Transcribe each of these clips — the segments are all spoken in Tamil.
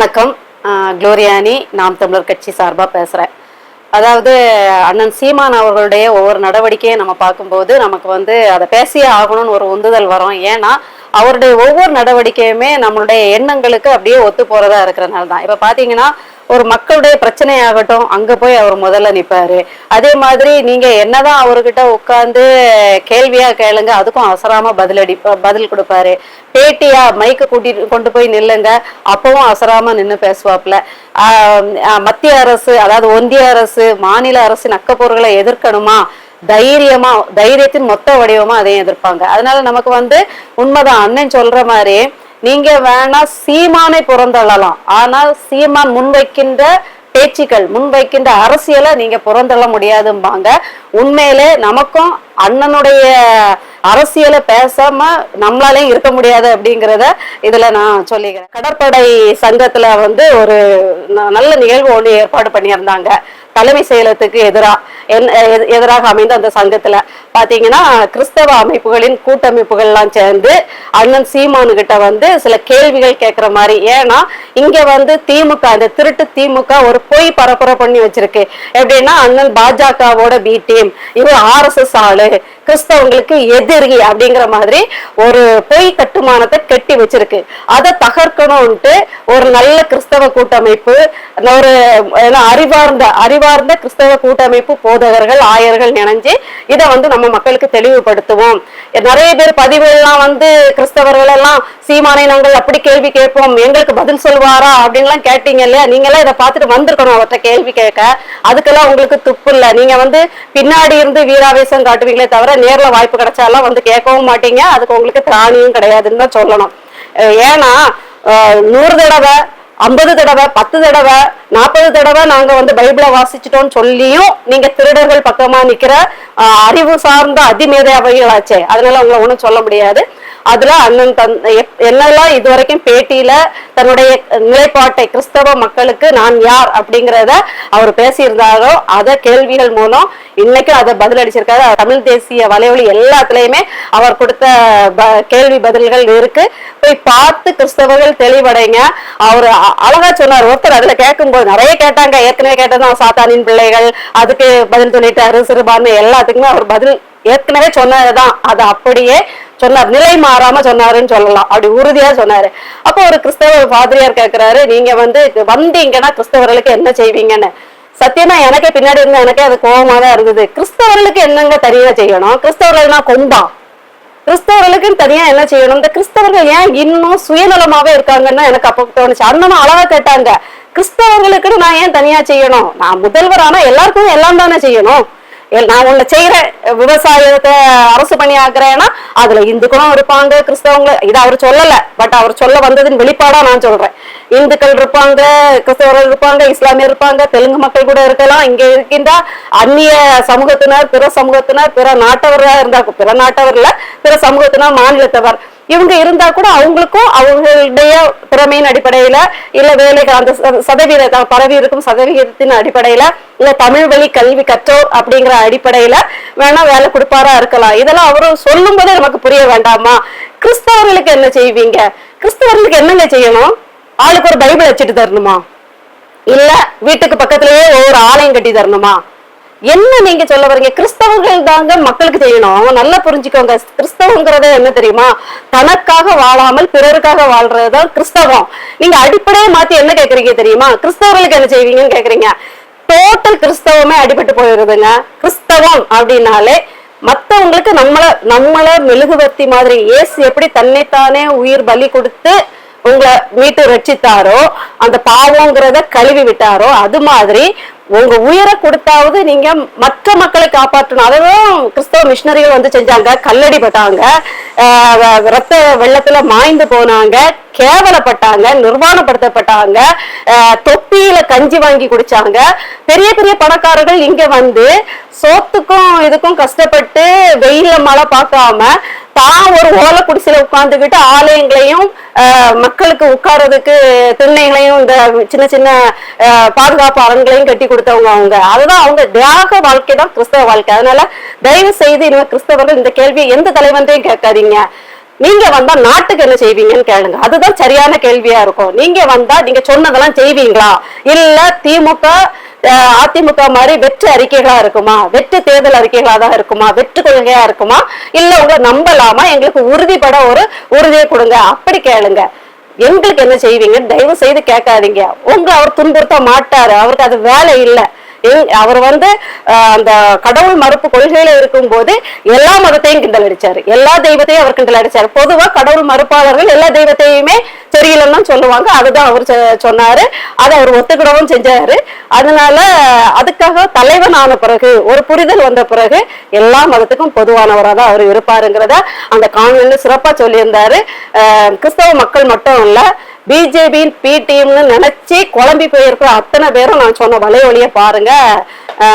வணக்கம். குளோரியானி நாம் தமிழர் கட்சி சார்பாக பேசுகிறேன் அதாவது அண்ணன் சீமான் அவர்களுடைய ஒவ்வொரு நடவடிக்கையை நம்ம பார்க்கும்போது நமக்கு வந்து அதை பேசியே ஆகணும்னு ஒரு உந்துதல் வரும். ஏன்னா அவருடைய ஒவ்வொரு நடவடிக்கையுமே நம்மளுடைய எண்ணங்களுக்கு அப்படியே ஒத்து போகிறதா இருக்கிறனால தான். இப்போ பார்த்தீங்கன்னா ஒரு மக்களுடைய பிரச்சனையாகட்டும் அங்க போய் அவர் முதல்ல நிப்பாரு. அதே மாதிரி நீங்க என்னதான் அவர்கிட்ட உட்காந்து கேள்வியா கேளுங்க அதுக்கும் அசராம பதிலடி பதில் கொடுப்பாரு. பேட்டியா மைக்கு கூட்டிட்டு கொண்டு போய் நில்லுங்க அப்பவும் அசராம நின்று பேசுவாப்ல மத்திய அரசு அதாவது ஒன்றிய அரசு மாநில அரசின் அக்கப்போர்களை எதிர்க்கணுமா? தைரியமா தைரியத்தின் மொத்த வடிவமா அதையும் எதிர்ப்பாங்க. அதனால நமக்கு வந்து உண்மைதான் அண்ணன் சொல்ற மாதிரி நீங்க வேணா சீமானை புறந்தள்ளலாம். ஆனால் சீமான் முன்வைக்கின்ற பேச்சுக்கள் முன்வைக்கின்ற அரசியலை நீங்க புறந்தள்ள முடியாதும்பாங்க. உண்மையிலே நமக்கும் அண்ணனுடைய அரசியலை பேசாம நம்மளாலையும் இருக்க முடியாது அப்படிங்கிறத இதுல நான் சொல்லிக்கிறேன். கடற்படை சங்கத்துல வந்து ஒரு ந- நல்ல நிகழ்வு ஒன்று ஏற்பாடு பண்ணியிருந்தாங்க. தலைமை செயலத்துக்கு எதிராக எதிராக அமைந்த அந்த சங்கத்துல பாத்தீங்கன்னா கிறிஸ்தவ அமைப்புகளின் கூட்டமைப்புகள்லாம் சேர்ந்து அண்ணன் சீமானு கிட்ட வந்து சில கேள்விகள் கேட்கிற மாதிரி. ஏன்னா இங்க வந்து திமுக அந்த திருட்டு திமுக ஒரு பொய் பரப்புரை பண்ணி வச்சிருக்கு. எப்படின்னா அண்ணன் பாஜகவோட பி டீம் இவர் ஆர்எஸ்எஸ் ஆளு. கிறிஸ்தவங்களுக்கு எதிரி அப்படிங்கிற மாதிரி ஒரு பொய் கட்டுமானத்தை கட்டி வச்சிருக்கு. அதை தகர்க்கணும்ட்டு ஒரு நல்ல கிறிஸ்தவ கூட்டமைப்பு ஒரு அறிவார்ந்த அறிவார்ந்த கிறிஸ்தவ கூட்டமைப்பு போதகர்கள் ஆயர்கள் நினைஞ்சு இதை வந்து நம்ம மக்களுக்கு தெளிவுபடுத்துவோம். நிறைய பேர் பதிவுகள்லாம் வந்து கிறிஸ்தவர்கள் எல்லாம் சீமானை நாங்கள் அப்படி கேள்வி கேட்போம் எங்களுக்கு பதில் சொல்வாரா அப்படின்லாம் கேட்டீங்க இல்லையா? நீங்க எல்லாம் இதை பார்த்துட்டு வந்திருக்கணும் அவர்கிட்ட கேள்வி கேட்க. அதுக்கெல்லாம் உங்களுக்கு துப்பு இல்லை. நீங்க வந்து பின்னாடி இருந்து வீராவேசம் காட்டுவீங்களே தவிர நேர்ல வாய்ப்பு கிடைச்சாலாம் வந்து கேட்கவும் மாட்டீங்க. அதுக்கு உங்களுக்கு திராணியும் கிடையாதுன்னு தான் சொல்லணும். ஏன்னா நூறு தடவை ஐம்பது தடவை பத்து தடவை நாற்பது தடவை நாங்கள் வந்து பைபிளை வாசிச்சிட்டோம்னு சொல்லியும் நீங்கள் திருடர்கள் பக்கமாக நிற்கிற அறிவு சார்ந்த அதிமேதாவைகளாச்சே அதனால உங்களை ஒன்றும் சொல்ல முடியாது. அதுல அண்ணன் தன் எப்- என்னெல்லாம் இதுவரைக்கும் பேட்டியில தன்னுடைய நிலைப்பாட்டை கிறிஸ்தவ மக்களுக்கு நான் யார் அப்படிங்கிறத அவர் பேசியிருந்தாரோ அத கேள்விகள் மூலம் இன்னைக்கு அதை பதிலடிச்சிருக்காரு. தமிழ் தேசிய வலைவலி எல்லாத்துலயுமே அவர் கொடுத்த ப- கேள்வி பதில்கள் இருக்கு. போய் பார்த்து கிறிஸ்தவர்கள் தெளிவடைங்க. அவர் அ- அழகா சொன்னார். ஒருத்தர் அதுல கேட்கும்போது நிறைய கேட்டாங்க. ஏற்கனவே கேட்டதான் சாத்தானின் பிள்ளைகள். அதுக்கு பதில் சொல்லிட்டாரு சிறுபான்மை எல்லாத்துக்குமே அவர் பதில் ஏற்கனவே சொன்னதுதான். அது அப்படியே சொன்னார். நிலை மாறாம சொன்னாருன்னு சொல்லலாம். அப்படி உறுதியா சொன்னாரு. அப்போ ஒரு கிறிஸ்தவ பாதிரியார் கேக்குறாரு நீங்க வந்து வந்தீங்கன்னா கிறிஸ்தவர்களுக்கு என்ன செய்வீங்கன்னு? சத்தியமா எனக்கே பின்னாடி இருந்த எனக்கே அது கோபமா தான் இருந்தது. கிறிஸ்தவர்களுக்கு என்னங்க தனியா செய்யணும்? கிறிஸ்தவர்கள்னா கொம்பா. கிறிஸ்தவர்களுக்கு தனியா என்ன செய்யணும்? இந்த கிறிஸ்தவர்கள் ஏன் இன்னும் சுயநலமாவே இருக்காங்கன்னு எனக்கு அப்ப தோணுச்சு. அண்ணனும் அழகா கேட்டாங்க. கிறிஸ்தவர்களுக்குன்னு நான் ஏன் தனியா செய்யணும்? நான் முதல்வர் ஆனா எல்லாருக்கும் எல்லாம் தானே செய்யணும்? நான் உன்னை செய்யற விவசாயத்தை அரசு பணி ஆக்குறேன்னா அதுல இந்துக்களும் இருப்பாங்க கிறிஸ்தவங்க இதை அவர் சொல்லல. பட் அவர் சொல்ல வந்ததின் வெளிப்பாடா நான் சொல்றேன். இந்துக்கள் இருப்பாங்க கிறிஸ்தவர்கள் இருப்பாங்க இஸ்லாமியர் இருப்பாங்க தெலுங்கு மக்கள் கூட இருக்கலாம். இங்க இருக்கின்ற அந்நிய சமூகத்தினர் பிற சமூகத்தினர் பிற நாட்டவராக இருந்தா பிற நாட்டவர்ல பிற சமூகத்தினர் மாநிலத்தவர். இவங்க இருந்தா கூட அவங்களுக்கும் அவங்களுடைய திறமையின் அடிப்படையில இல்ல வேலைகள் அந்த சதவீத பரவி இருக்கும் சதவீதத்தின் அடிப்படையில இல்ல தமிழ் வழி கல்வி கற்றோர் அப்படிங்கிற அடிப்படையில வேணா வேலை கொடுப்பாரா இருக்கலாம். இதெல்லாம் அவரு சொல்லும் போதே நமக்கு புரிய வேண்டாமா? கிறிஸ்தவர்களுக்கு என்ன செய்வீங்க? கிறிஸ்தவர்களுக்கு என்னங்க செய்யணும்? ஆளுக்கு ஒரு பைபிள் வச்சுட்டு தரணுமா? இல்ல வீட்டுக்கு பக்கத்திலேயே ஒவ்வொரு ஆலயம் கட்டி தரணுமா? என்ன நீங்க சொல்ல வரீங்க? கிறிஸ்தவர்கள் தாங்க மக்களுக்கு செய்யணும் நல்லா புரிஞ்சுக்கோங்க. கிறிஸ்தவங்கிறது என்ன தெரியுமா? தனக்காக வாழாமல் பிறருக்காக வாழ்றதுதான் கிறிஸ்தவம். நீங்க அடிப்படையை மாத்தி என்ன கேக்குறீங்க தெரியுமா? கிறிஸ்தவர்களுக்கு என்ன செய்வீங்கன்னு கேக்குறீங்க? டோட்டல் கிறிஸ்தவமே அடிபட்டு போயிருதுங்க. கிறிஸ்தவம் அப்படின்னாலே மத்தவங்களுக்கு நம்மள நம்மள மெழுகுவர்த்தி மாதிரி ஏசு எப்படி தன்னைத்தானே உயிர் பலி கொடுத்து உங்களை மீட்டு ரட்சித்தாரோ அந்த பாவங்கிறத கழுவி விட்டாரோ அது மாதிரி உங்க உயிரை கொடுத்தாவது நீங்க மற்ற மக்களை காப்பாற்றணும். அதுவும் கிறிஸ்தவ மிஷினரிகள் வந்து செஞ்சாங்க. கல்லடிப்பட்டாங்க பட்டாங்க ரத்த வெள்ளத்துல மாய்ந்து போனாங்க. கேவலப்பட்டாங்க. நிர்வாணப்படுத்தப்பட்டாங்க. தொப்பியில கஞ்சி வாங்கி குடிச்சாங்க. பெரிய பெரிய பணக்காரர்கள் இங்க வந்து சோத்துக்கும் இதுக்கும் கஷ்டப்பட்டு வெயில மழை பார்க்காம தான் ஒரு ஓலை குடிசையில உட்கார்ந்துக்கிட்டு ஆலயங்களையும் மக்களுக்கு உட்கார்றதுக்கு திண்ணைகளையும் இந்த சின்ன சின்ன பாதுகாப்பு அரண்களையும் கட்டி கொடுத்தவங்க அவங்க. அதுதான் அவங்க தியாக வாழ்க்கை தான் கிறிஸ்தவ வாழ்க்கை. அதனால தயவு செய்து இனிமே கிறிஸ்தவர்கள் இந்த கேள்வியை எந்த தலைவன்றையும் கேட்காதீங்க. நீங்க வந்தா நாட்டுக்கு என்ன செய்வீங்கன்னு கேளுங்க. அதுதான் சரியான கேள்வியா இருக்கும். நீங்க வந்தா நீங்க சொன்னதெல்லாம் செய்வீங்களா? இல்ல திமுக அதிமுக மாதிரி வெற்று அறிக்கைகளா இருக்குமா? வெற்று தேர்தல் அறிக்கைகளா தான் இருக்குமா? வெற்று கொள்கையா இருக்குமா? இல்ல உங்களை நம்பலாமா? எங்களுக்கு உறுதிப்பட ஒரு உறுதியை கொடுங்க. அப்படி கேளுங்க. எங்களுக்கு என்ன செய்வீங்க தயவு செய்து கேட்காதீங்க. உங்க அவர் துன்புறுத்த மாட்டாரு. அவருக்கு அது வேலை இல்லை. அவர் வந்து அந்த கடவுள் மறுப்பு கொள்கையில இருக்கும்போது எல்லா மதத்தையும் கிண்டல் அடிச்சாரு எல்லா தெய்வத்தையும் அவர் கிண்டல் அடிச்சாரு பொதுவா கடவுள் மறுப்பாளர்கள் எல்லா தெய்வத்தையுமே சரியில்லைன்னு சொல்லுவாங்க. அதுதான் அவர் சொ- சொன்னாரு. அதை அவர் ஒத்துக்கிடவும் செஞ்சாரு. அதனால அதுக்காக தலைவன் ஆன பிறகு ஒரு புரிதல் வந்த பிறகு எல்லா மதத்துக்கும் பொதுவானவராக தான் அவர் இருப்பாருங்கிறத அந்த காணொலியில் சிறப்பா சொல்லியிருந்தாரு. கிறிஸ்தவ மக்கள் மட்டும் இல்லை பிஜேபியின் பி டீம்னு நினைச்சு குழம்பி போயிருக்கிற அத்தனை பேரும் நான் சொன்ன வலைவழிய பாருங்க.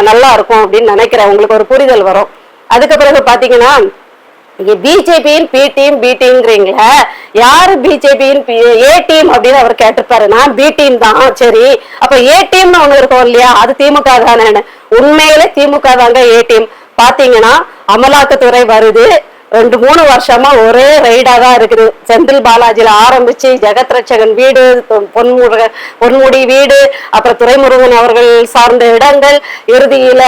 நல்லா இருக்கும் அப்படின்னு நினைக்கிறேன். உங்களுக்கு ஒரு புரிதல் வரும். அதுக்கு பிறகு பாத்தீங்கன்னா பிஜேபியின் பி டீம் பி டீம்ங்கிறீங்கள யாரு பிஜேபியின் ஏ டீம் அப்படின்னு அவர் கேட்டிருப்பாரு. நான் பி டீம் தான். சரி. அப்ப ஏ டீம்னு ஒண்ணு இருக்கும் இல்லையா? அது திமுக தானேன்னு. உண்மையிலே திமுக தாங்க ஏ டீம். பாத்தீங்கன்னா அமலாக்கத்துறை வருது. ரெண்டு மூணு வருஷமா ஒரே ரைடா தான் இருக்குது. செந்தில் பாலாஜியில ஆரம்பிச்சு ஜெகத் ரட்சகன் வீடு பொ- பொன்முருக பொன்முடி வீடு அப்புறம் துரைமுருகன் அவர்கள் சார்ந்த இடங்கள் இறுதியில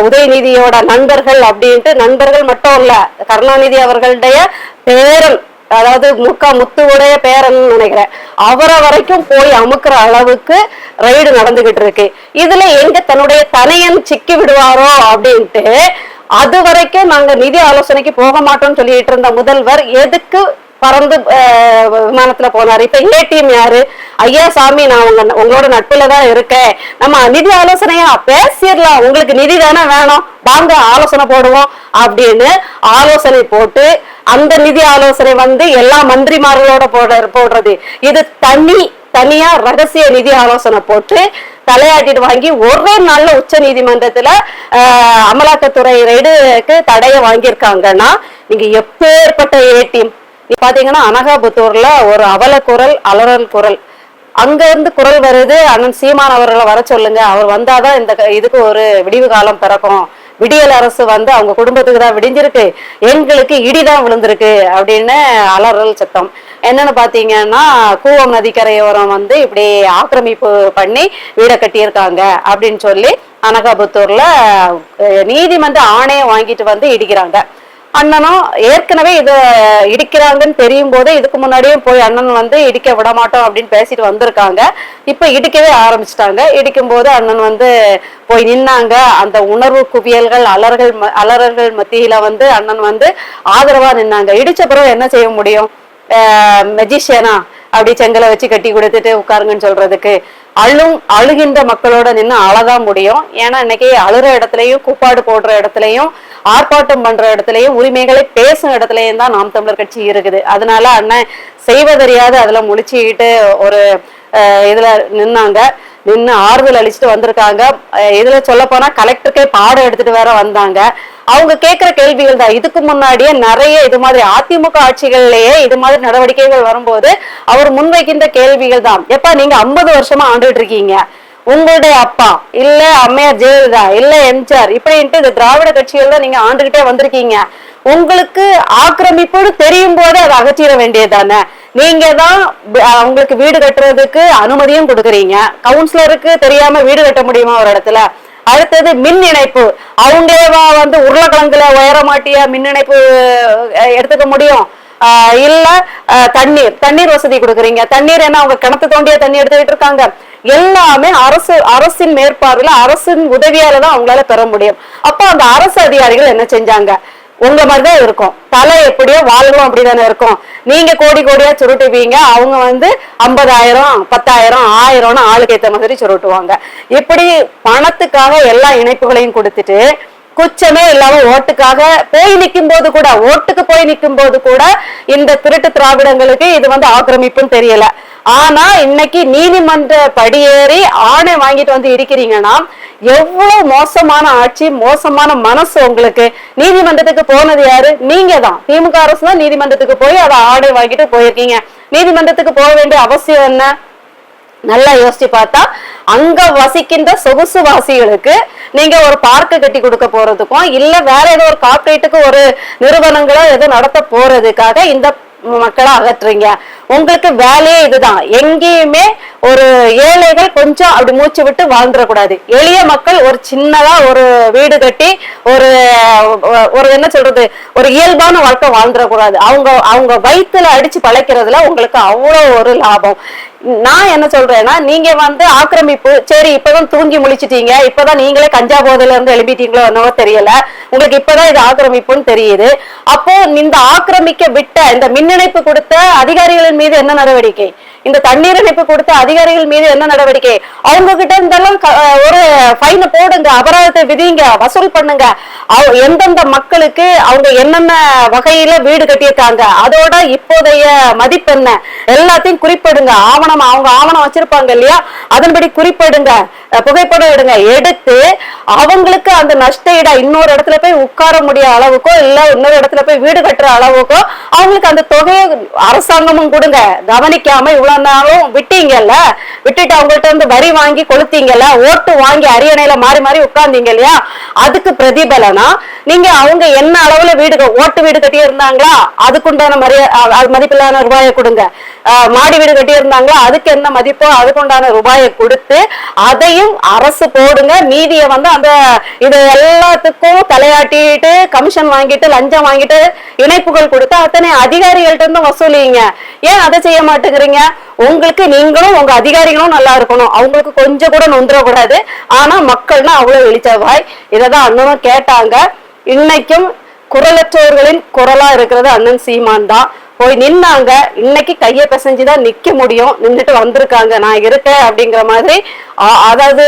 உதயநிதியோட நண்பர்கள் அப்படின்ட்டு நண்பர்கள் மட்டும் இல்ல கருணாநிதி அவர்களுடைய பேரன் அதாவது முக்கா முத்துவுடைய பேரன் நினைக்கிறேன். அவரை வரைக்கும் போய் அமுக்குற அளவுக்கு ரைடு நடந்துகிட்டு இருக்கு. இதுல எங்க தன்னுடைய தனையன் சிக்கி விடுவாரோ அப்படின்ட்டு அது வரைக்கும் நாங்க நிதி ஆலோசனைக்கு போக மாட்டோம்னு சொல்லிட்டு இருந்த முதல்வர் எதுக்கு பறந்து விமானத்துல போனாரு? இப்ப ஏடிஎம் யாரு? ஐயா சாமி நான் உங்க உங்களோட நட்புல தான் இருக்கேன். நம்ம நிதி ஆலோசனையா பேசிடலாம். உங்களுக்கு நிதி தானே வேணும். வாங்க ஆலோசனை போடுவோம் அப்படின்னு ஆலோசனை போட்டு அந்த நிதி ஆலோசனை வந்து எல்லா மந்திரிமார்களோட போட போடுறது. இது தனி தனியா ரகசிய நிதி ஆலோசனை போட்டு தலையாட்டிட்டு வாங்கி ஒரே நாள்ல உச்ச நீதிமன்றத்துல அமலாக்கத்துறை ரைடுக்கு தடைய வாங்கியிருக்காங்கன்னா நீங்க எப்பேற்பட்ட ஏடிஎம்? பாத்தீங்கன்னா அனகாபுத்தூர்ல ஒரு அவல குரல் அலறல் குரல். அங்க இருந்து குரல் வருது அண்ணன் சீமான் அவர்களை வர சொல்லுங்க. அவர் வந்தாதான் இந்த க- இதுக்கு ஒரு விடிவு காலம் பிறக்கும். விடியல் அரசு வந்து அவங்க குடும்பத்துக்கு தான் விடிஞ்சிருக்கு. எங்களுக்கு இடிதான் விழுந்திருக்கு அப்படின்னு அலறல் சத்தம். என்னன்னு பாத்தீங்கன்னா கூவம் நதிக்கரையோரம் வந்து இப்படி ஆக்கிரமிப்பு பண்ணி வீடை கட்டியிருக்காங்க அப்படின்னு சொல்லி அனகாபுத்தூர்ல நீதிமன்ற ஆணையம் வாங்கிட்டு வந்து இடிக்கிறாங்க. அண்ணனும் ஏற்கனவே இதை இடிக்கிறாங்கன்னு தெரியும் போதே இதுக்கு முன்னாடியே போய் அண்ணன் வந்து இடிக்க விட மாட்டோம் அப்படின்னு பேசிட்டு வந்திருக்காங்க. இப்ப இடிக்கவே ஆரம்பிச்சிட்டாங்க. இடிக்கும் போது அண்ணன் வந்து போய் நின்னாங்க. அந்த உணர்வு குவியல்கள் அலர்கள் ம- அலறல்கள் மத்தியில வந்து அண்ணன் வந்து ஆதரவா நின்னாங்க. இடிச்ச பிறகு என்ன செய்ய முடியும்? மெஜிஷியனா அப்படி செங்கலை வச்சு கட்டி கொடுத்துட்டு உட்காருங்கன்னு சொல்றதுக்கு. அழும் அழுகின்ற மக்களோட நின்று அழதான் முடியும். ஏன்னா இன்னைக்கு அழுற இடத்துலையும் கூப்பாடு போடுற இடத்துலையும் ஆர்ப்பாட்டம் பண்ற இடத்துலையும் உரிமைகளை பேசும் இடத்துலையும் தான் நாம் தமிழர் கட்சி இருக்குது. அதனால அண்ணன் செய்வதறியாது அதுல முழிச்சுக்கிட்டு ஒரு இதுல நின்னாங்க. நின்று ஆறுதல் அளிச்சுட்டு வந்திருக்காங்க. இதுல சொல்ல போனா கலெக்டருக்கே பாடம் எடுத்துட்டு வேற வந்தாங்க. அவங்க கேட்கிற கேள்விகள் தான். இதுக்கு முன்னாடியே நிறைய இது மாதிரி அதிமுக ஆட்சிகள்லயே இது மாதிரி நடவடிக்கைகள் வரும்போது அவர் முன்வைக்கின்ற கேள்விகள் தான். எப்ப நீங்க ஐம்பது வருஷமா ஆண்டுட்டு இருக்கீங்க. உங்களுடைய அப்பா இல்ல அம்மையார் ஜெயலலிதா இல்ல எம்ஜிஆர் இப்படின்ட்டு இந்த திராவிட கட்சிகள் தான் நீங்க ஆண்டுகிட்டே வந்திருக்கீங்க. உங்களுக்கு ஆக்கிரமிப்புன்னு தெரியும் போதே அதை அகற்றிட வேண்டியது தானே? நீங்க தான் அவங்களுக்கு வீடு கட்டுறதுக்கு அனுமதியும் கொடுக்குறீங்க. கவுன்சிலருக்கு தெரியாம வீடு கட்ட முடியுமா ஒரு இடத்துல? அடுத்தது மின் இணைப்பு. அவங்களேவா வந்து உருளைக்கிழங்குல உயரமாட்டிய மின் இணைப்பு எடுத்துக்க முடியும்? இல்ல தண்ணீர். தண்ணீர் வசதி கொடுக்குறீங்க. தண்ணீர் என்ன அவங்க கிணத்து தோண்டிய தண்ணி எடுத்துக்கிட்டு இருக்காங்க. எல்லாமே அரசு அரசின் மேற்பார்வையில அரசின் உதவியால தான் அவங்களால பெற முடியும். அப்போ அந்த அரசு அதிகாரிகள் என்ன செஞ்சாங்க? உங்க மாதிரிதான் இருக்கும். தலை எப்படியோ வாழ்களும் அப்படிதானே இருக்கும். நீங்க கோடி கோடியா சுருட்டுவீங்க. அவங்க வந்து ஐம்பதாயிரம் பத்தாயிரம் ஆயிரம்னு ஆளுக்கு ஏத்த மாதிரி சுருட்டுவாங்க. இப்படி பணத்துக்காக எல்லா இணைப்புகளையும் கொடுத்துட்டு குச்சமே இல்லாம ஓட்டுக்காக போய் நிற்கும் போது கூட ஓட்டுக்கு போய் நிற்கும் போது கூட இந்த திருட்டு திராவிடங்களுக்கு இது வந்து ஆக்கிரமிப்புன்னு தெரியல. ஆனா இன்னைக்கு நீதிமன்ற படியேறி ஆணை வாங்கிட்டு வந்து இருக்கிறீங்கன்னா எவ்வளவு மோசமான ஆட்சி மோசமான மனசு உங்களுக்கு? நீதிமன்றத்துக்கு போனது யாரு? நீங்க தான். திமுக அரசு தான் நீதிமன்றத்துக்கு போய் அதை ஆணை வாங்கிட்டு போயிருக்கீங்க. நீதிமன்றத்துக்கு போக வேண்டிய அவசியம் என்ன? நல்லா யோசிச்சு பார்த்தா அங்க வசிக்கின்ற சொகுசு வாசிகளுக்கு நீங்க ஒரு பார்க்கு கட்டி கொடுக்க போறதுக்கும் இல்ல வேற ஏதோ ஒரு கார்பரேட்டுக்கு ஒரு நிறுவனங்களோ ஏதோ நடத்த போறதுக்காக இந்த மக்களை அகற்றுறீங்க. உங்களுக்கு வேலையே இதுதான். எங்கேயுமே ஒரு ஏழைகள் கொஞ்சம் அப்படி மூச்சு விட்டு வாழ்ந்துடக்கூடாது. எளிய மக்கள் ஒரு சின்னதா ஒரு வீடு கட்டி ஒரு ஒரு என்ன சொல்றது ஒரு இயல்பான வாழ்க்கை வாழ்ந்துடக்கூடாது. அவங்க அவங்க வயிற்றுல அடிச்சு பழைக்கிறதுல உங்களுக்கு அவ்வளோ ஒரு லாபம். நான் என்ன சொல்றேன்னா நீங்க வந்து ஆக்கிரமிப்பு சரி இப்பதான் தூங்கி முழிச்சிட்டீங்க இப்பதான் நீங்களே கஞ்சா போதையில இருந்து எழுப்பிட்டீங்களோ என்னவோ தெரியல உங்களுக்கு இப்பதான் இது ஆக்கிரமிப்புன்னு தெரியுது. அப்போ இந்த ஆக்கிரமிக்க விட்ட இந்த மின் இணைப்பு கொடுத்த அதிகாரிகளின் மீது என்ன நடவடிக்கை? இந்த தண்ணீர் இணைப்பு கொடுத்த அதிகாரிகள் மீது என்ன நடவடிக்கை? அவங்க கிட்ட இருந்தெல்லாம் ஒரு ஃபைனை போடுங்க அபராதத்தை விதிங்க வசூல் பண்ணுங்க. எந்தெந்த மக்களுக்கு அவங்க என்னென்ன வகையில வீடு கட்டியிருக்காங்க அதோட இப்போதைய மதிப்பு என்ன? எல்லாத்தையும் குறிப்பிடுங்க. ஆவணம் அவங்க ஆவணம் வச்சிருப்பாங்க இல்லையா? அதன்படி குறிப்பிடுங்க. புகைப்படம் எடுங்க. எடுத்து அவங்களுக்கு அந்த நஷ்ட ஈடா இன்னொரு இடத்துல போய் உட்கார முடிய அளவுக்கோ இல்ல இன்னொரு இடத்துல போய் வீடு கட்டுற அளவுக்கோ அவங்களுக்கு அந்த தொகையை அரசாங்கமும் கொடுங்க. கவனிக்காம இவ்வளவு வந்தாலும் விட்டீங்கல்ல? விட்டுட்டு அவங்கள்ட்ட இருந்து வரி வாங்கி கொளுத்தீங்கல்ல? ஓட்டு வாங்கி அரியணையில மாறி மாறி உட்கார்ந்தீங்க இல்லையா? அதுக்கு பிரதிபலனா நீங்க அவங்க என்ன அளவுல வீடு ஓட்டு வீடு கட்டி இருந்தாங்களா அதுக்குண்டான மரியா மதிப்பில்லான ரூபாயை கொடுங்க. மாடி வீடு கட்டியிருந்தாங்களோ அதுக்கு என்ன மதிப்போ அதுக்குண்டான ரூபாயை கொடுத்து அதையும் அரசு போடுங்க. மீதியை வந்து அந்த இது எல்லாத்துக்கும் தலையாட்டிட்டு கமிஷன் வாங்கிட்டு லஞ்சம் வாங்கிட்டு இணைப்புகள் கொடுத்து அத்தனை அதிகாரிகள்ட்ட இருந்து வசூலிங்க. ஏன் அதை செய்ய மாட்டேங்கிறீங்க? உங்களுக்கு நீங்களும் உங்க அதிகாரிகளும் நல்லா இருக்கணும். அவங்களுக்கு கொஞ்சம் கூட நொந்துடக்கூடாது ஆனா மக்கள்னா அவ்வளவு வெளிச்சவாய் இததான் அண்ணனும் கேட்டாங்க. இன்னைக்கும் குரலற்றவர்களின் குரலா இருக்கிறது அண்ணன் சீமான் தான். போய் நின்னாங்க. இன்னைக்கு கையை பிசைஞ்சுதான் நிக்க முடியும். நின்றுட்டு வந்திருக்காங்க. நான் இருக்கேன் அப்படிங்கிற மாதிரி அதாவது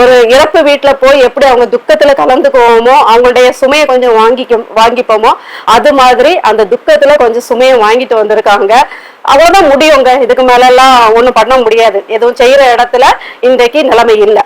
ஒரு இறப்பு வீட்டுல போய் எப்படி அவங்க துக்கத்துல கலந்துக்குவோமோ அவங்களுடைய சுமையை கொஞ்சம் வாங்கிக்க வாங்கிப்போமோ அது மாதிரி அந்த துக்கத்துல கொஞ்சம் சுமையை வாங்கிட்டு வந்திருக்காங்க. அவ்வளவுதான் முடியுங்க. இதுக்கு மேல எல்லாம் ஒண்ணும் பண்ண முடியாது. எதுவும் செய்யற இடத்துல இன்றைக்கு நிலைமை இல்லை.